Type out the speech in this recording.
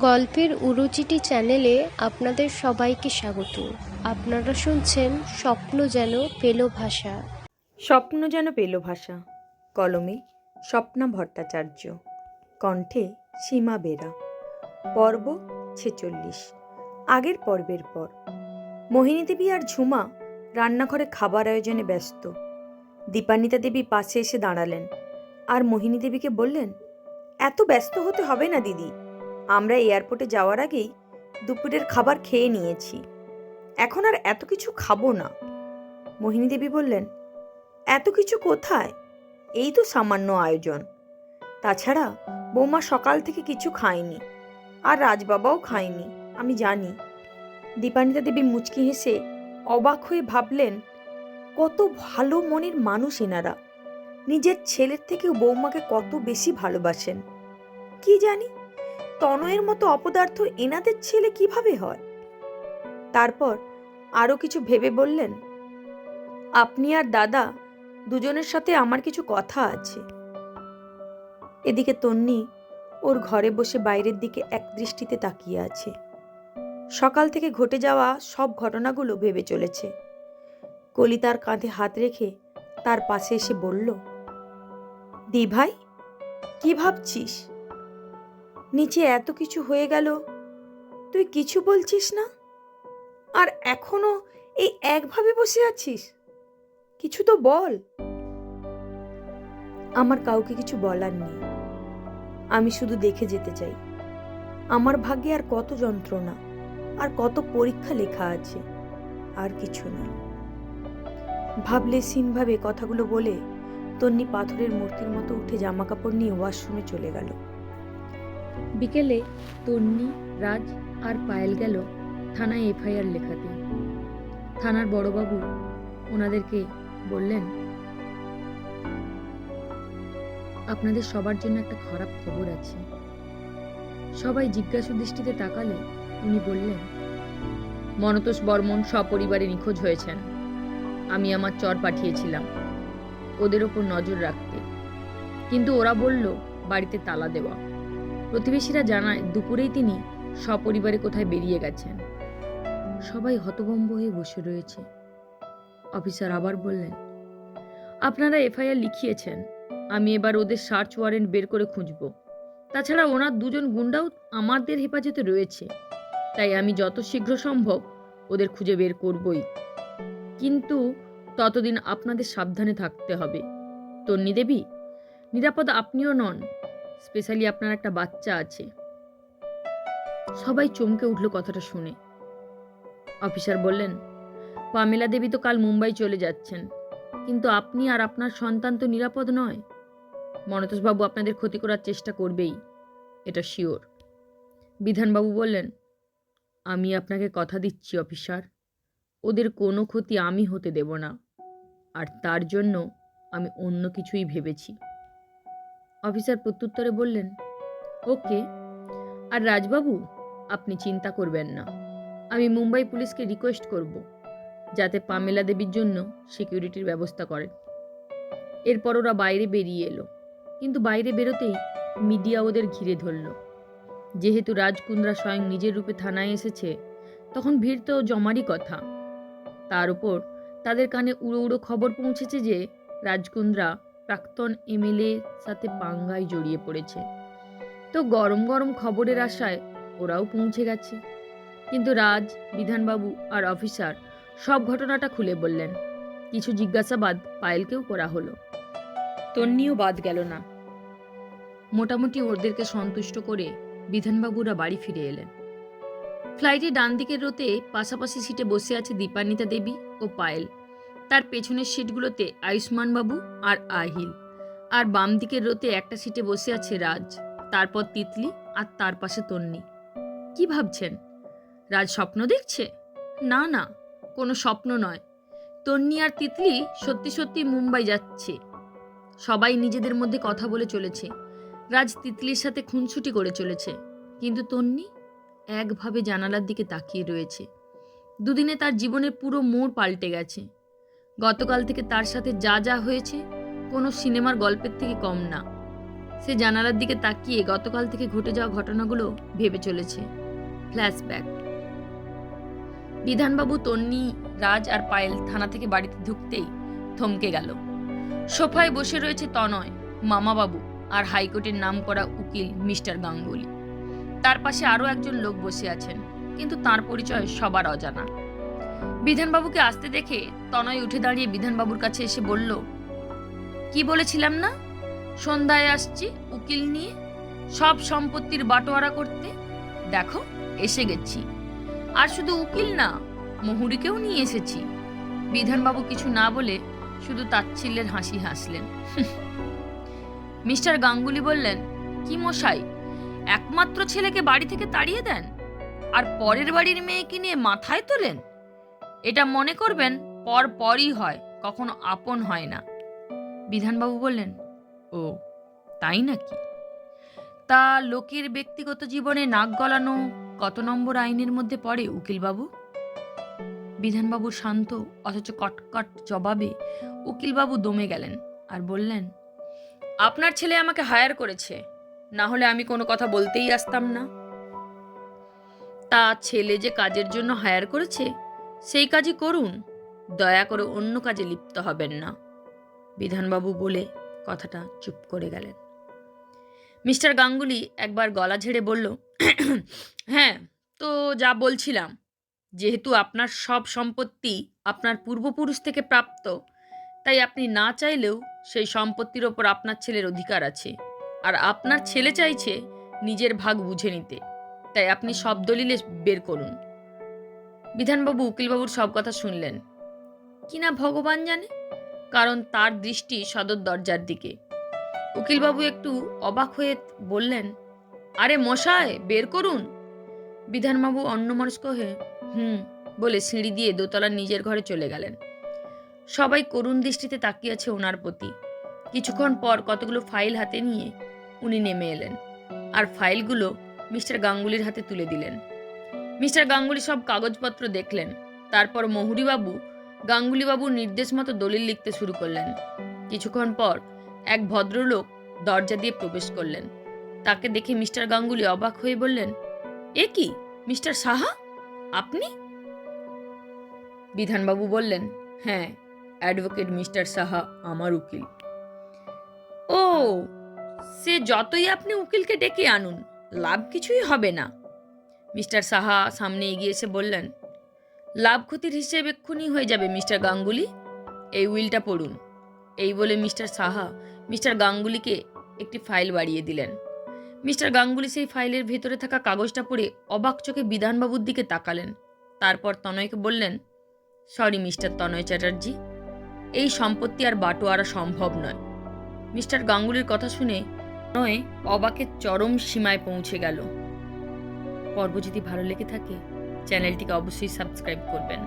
গল্পের উরুচিটি চ্যানেলে আপনাদের সবাইকে স্বাগত। আপনারা শুনছেন স্বপ্ন যেন পেল ভাষা। স্বপ্ন যেন পেল ভাষা, কলমে স্বপ্না ভট্টাচার্য, কণ্ঠে সীমা বেরা। পর্ব ছেচল্লিশ, আগের পর্বের পর। মোহিনী দেবী আর ঝুমা রান্নাঘরে খাবার আয়োজনে ব্যস্ত। দীপান্বিতা দেবী পাশে এসে দাঁড়ালেন। আর মোহিনী দেবীকে বললেন, এত ব্যস্ত হতে হবে না দিদি আমরা এয়ারপোর্টে যাওয়ার আগেই দুপুরের খাবার খেয়ে নিয়েছি। এখন আর এত কিছু খাব না। মোহিনী দেবী বললেন, এত কিছু কোথায়? এই তো সামান্য আয়োজন। তাছাড়া বৌমা সকাল থেকে কিছু খায়নি, আর রাজবাবাও খায়নি, আমি জানি। দীপানিতা দেবী মুচকি হেসে অবাক হয়ে ভাবলেন, কত ভালো মনের মানুষ এনারা। নিজের ছেলের থেকেও বৌমাকে কত বেশি ভালোবাসেন। কি জানি তনয়ের মতো অপদার্থ এনাদের ছেলে কীভাবে হয়? তারপর আরও কিছু ভেবে বললেন, আপনি আর দাদা দুজনের সাথে আমার কিছু কথা আছে। এদিকে তন্নি ওর ঘরে বসে বাইরের দিকে এক দৃষ্টিতে তাকিয়ে আছে। সকাল থেকে ঘটে যাওয়া সব ঘটনাগুলো ভেবে চলেছে। কলি তার কাঁধে হাত রেখে তার পাশে এসে বলল দি ভাই কি ভাবছিস? নিচে এত কিছু হয়ে গেল। তুই কিছু বলছিস না? আর এখনও এই একভাবে বসে আছিস? কিছু তো বল। আমার কাউকে কিছু বলার নেই। আমি শুধু দেখে যেতে চাই। আমার ভাগ্যে আর কত যন্ত্রণা, আর কত পরীক্ষা লেখা আছে, আর কিছু না। ভাবলে সিনভাবে কথাগুলো বলে তন্নি পাথরের মূর্তির মতো উঠে জামা কাপড় নিয়ে ওয়াশরুমে চলে গেল। বিকেলে তন্নি, রাজ আর পায়েল গেল থানায় এফআইআর লেখাতে। থানার বড়বাবু ওনাদেরকে বললেন, আপনাদের সবার জন্য একটা খারাপ খবর আছে। সবাই জিজ্ঞাসু দৃষ্টিতে তাকালে উনি বললেন, মনতোষ বর্মন সপরিবারে নিখোঁজ হয়েছেন। আমি আমার চর পাঠিয়েছিলাম, ওদের ওপর নজর রাখতে। কিন্তু ওরা বলল, বাড়িতে তালা দেওয়া। প্রতিবেশীরা জানায়, দুপুরেই তিনি সপরিবারে কোথায় বেরিয়ে গেছেন। সবাই হতভম্ব হয়ে বসে রয়েছে। অফিসার আবার বললেন, আপনারা এফআইআর লিখিয়েছেন। আমি এবার ওদের সার্চ ওয়ারেন্ট বের করে খুঁজব। তাছাড়া ওনার দুজন গুন্ডাও আমাদের হেফাজতে রয়েছে। তাই আমি যত শীঘ্র সম্ভব ওদের খুঁজে বের করবই। কিন্তু ততদিন আপনাদের সাবধানে থাকতে হবে। তন্নি দেবী, নিরাপদ আপনিও নন। স্পেশালি আপনার একটা বাচ্চা আছে। সবাই চমকে উঠল কথাটা শুনে। অফিসার বললেন, পামেলা দেবী তো কাল মুম্বাই চলে যাচ্ছেন, কিন্তু আপনি আর আপনার সন্তান তো নিরাপদ নয়। মনতোষবাবু আপনাদের ক্ষতি করার চেষ্টা করবেই, এটা শিওর। বিধানবাবু বললেন, আমি আপনাকে কথা দিচ্ছি, অফিসার। ওদের কোনো ক্ষতি আমি হতে দেব না। আর তার জন্য আমি অন্য কিছুই ভেবেছি। অফিসার প্রত্যুত্তরে বললেন, ওকে। আর রাজবাবু, আপনি চিন্তা করবেন না। আমি মুম্বাই পুলিশকে রিকোয়েস্ট করব, যাতে পামেলা দেবীর জন্য সিকিউরিটির ব্যবস্থা করেন এরপর ওরা বাইরে বেরিয়ে এলো। কিন্তু বাইরে বেরোতেই মিডিয়া ওদের ঘিরে ধরল। যেহেতু রাজকুন্দ্রা স্বয়ং নিজের রূপে থানায় এসেছে, তখন ভিড় তো জমারই কথা। তার উপর তাদের কানে উড়ো উড়ো খবর পৌঁছেছে যে রাজকুন্দ্রা প্রাক্তন এমএলএ সাথে পাঙ্গায় জড়িয়ে পড়েছে। তো গরম গরম খবরের আশায় ওরাও পৌঁছে গেছে। কিন্তু রাজ, বিধানবাবু আর অফিসার সব ঘটনাটা খুলে বললেন। কিছু জিজ্ঞাসাবাদ পায়েলকেও করা হলো। তন্নিও বাদ গেল না। মোটামুটি ওদেরকে সন্তুষ্ট করে বিধানবাবুরা বাড়ি ফিরে এলেন। ফ্লাইটে ডান দিকের রোতে পাশাপাশি সিটে বসে আছে দীপান্বিতা দেবী ও পায়েল। তার পেছনের সিটগুলোতে আয়ুষ্মান বাবু আর আহিল। আর বাম দিকের রোতে একটা সিটে বসে আছে রাজ, তারপর তিতলি আর তার পাশে তন্নি। কি ভাবছেন? রাজ স্বপ্ন দেখছে? না না, কোনো স্বপ্ন নয়। তন্নি আর তিতলি সত্যি সত্যি মুম্বাই যাচ্ছে। সবাই নিজেদের মধ্যে কথা বলে চলেছে। রাজ তিতলির সাথে খুনছুটি করে চলেছে। কিন্তু তন্নি একভাবে জানালার দিকে তাকিয়ে রয়েছে। দুদিনে তার জীবনের পুরো মোড় পাল্টে গেছে। গতকাল থেকে তার সাথে যা যা হয়েছে, কোনো সিনেমার গল্পের থেকে কম না। সে জানালার দিকে তাকিয়ে গতকাল থেকে ঘটে যাওয়া ঘটনাগুলো ভেবে চলেছে। ফ্ল্যাশব্যাক। বিধানবাবু, তন্নি, রাজ আর পায়েল থানা থেকে বাড়িতে ঢুকতেই থমকে গেল। সোফায় বসে রয়েছে তনয়, মামাবাবু আর হাইকোর্টের নাম করা উকিল মিস্টার গাঙ্গুলি। তার পাশে আরও একজন লোক বসে আছেন, কিন্তু তার পরিচয় সবার অজানা। বিধানবাবুকে আসতে দেখে তনয় উঠে দাঁড়িয়ে বিধানবাবুর কাছে এসে বলল, কি বলেছিলাম না? সন্ধ্যায় আসছি উকিল নিয়ে, সব সম্পত্তির বাটোয়ারা করতে। দেখো, এসে গেছি। আর শুধু উকিল না, মহুরিকেও নিয়ে এসেছি। বিধানবাবু কিছু না বলে শুধু তাচ্ছিল্যের হাসি হাসলেন। মিস্টার গাঙ্গুলি বললেন, কি মশাই, একমাত্র ছেলেকে বাড়ি থেকে তাড়িয়ে দেন? আর পরের বাড়ির মেয়েকে নিয়ে মাথায় তোলেন? এটা মনে করবেন, পর পরই হয়, কখনো আপন হয় না। বিধানবাবু বললেন, ও, তাই নাকি? তা লোকের ব্যক্তিগত জীবনে নাক গলানো কত নম্বর আইনের মধ্যে পড়ে, উকিলবাবু? বিধানবাবু শান্ত, অথচ কটকট জবাবে উকিলবাবু দমে গেলেন আর বললেন, আপনার ছেলে আমাকে হায়ার করেছে, না হলে আমি কোনো কথা বলতেই আসতাম না। তা ছেলে যে কাজের জন্য হায়ার করেছে সেই কাজই করুন। দয়া করে অন্য কাজে লিপ্ত হবেন না। বিধানবাবু বলে কথাটা চুপ করে গেলেন। মিস্টার গাঙ্গুলি একবার গলা ঝেড়ে বলল হ্যাঁ তো যা বলছিলাম, যেহেতু আপনার সব সম্পত্তি আপনার পূর্বপুরুষ থেকে প্রাপ্ত, তাই আপনি না চাইলেও সেই সম্পত্তির ওপর আপনার ছেলের অধিকার আছে। আর আপনার ছেলে চাইছে নিজের ভাগ বুঝে নিতে। তাই আপনি সব দলিলে বের করুন। বিধানবাবু, উকিলবাবুর সব কথা শুনলেন। কিনা ভগবান জানে? কারণ তার দৃষ্টি সদর দরজার দিকে। উকিলবাবু একটু অবাক হয়ে বললেন, আরে মশায় বের করুন। বিধানবাবু অন্যমনস্ক হয়ে, হুম, বলে সিঁড়ি দিয়ে দোতলার নিজের ঘরে চলে গেলেন। সবাই করুণ দৃষ্টিতে তাকিয়ে আছে ওনার প্রতি। কিছুক্ষণ পর কতগুলো ফাইল হাতে নিয়ে উনি নেমে এলেন। আর ফাইলগুলো মিস্টার গাঙ্গুলির হাতে তুলে দিলেন। মিস্টার গাঙ্গুলি সব কাগজপত্র দেখলেন। তারপর মহুরিবাবু গাঙ্গুলিবাবুর নির্দেশ মতো দলিল লিখতে শুরু করলেন। কিছুক্ষণ পর এক ভদ্রলোক দরজা দিয়ে প্রবেশ করলেন। তাকে দেখে মিস্টার গাঙ্গুলি অবাক হয়ে বললেন, এ কি, মিস্টার সাহা? আপনি? বিধানবাবু বললেন হ্যাঁ অ্যাডভোকেট মিস্টার সাহা আমার উকিল। ও, সে যতই আপনি উকিলকে ডেকে আনুন, লাভ কিছুই হবে না। মিস্টার সাহা সামনে এগিয়ে এসে বললেন, লাভ ক্ষতির হিসেব এক্ষুনি হয়ে যাবে মিস্টার গাঙ্গুলি। এই উইলটা পড়ুন। এই বলে মিস্টার সাহা মিস্টার গাঙ্গুলিকে একটি ফাইল বাড়িয়ে দিলেন। মিস্টার গাঙ্গুলি সেই ফাইলের ভেতরে থাকা কাগজটা পড়ে অবাক চোখে বিধানবাবুর দিকে তাকালেন। তারপর তনয়কে বললেন, সরি মিস্টার তনয় চ্যাটার্জি, এই সম্পত্তি আর বাটোয়ারা সম্ভব নয়। মিস্টার গাঙ্গুলির কথা শুনে নয় অবাকের চরম সীমায় পৌঁছে গেল। পর্ব যদি ভালো লেগে থাকে চ্যানেলটিকে অবশ্যই সাবস্ক্রাইব করবেন।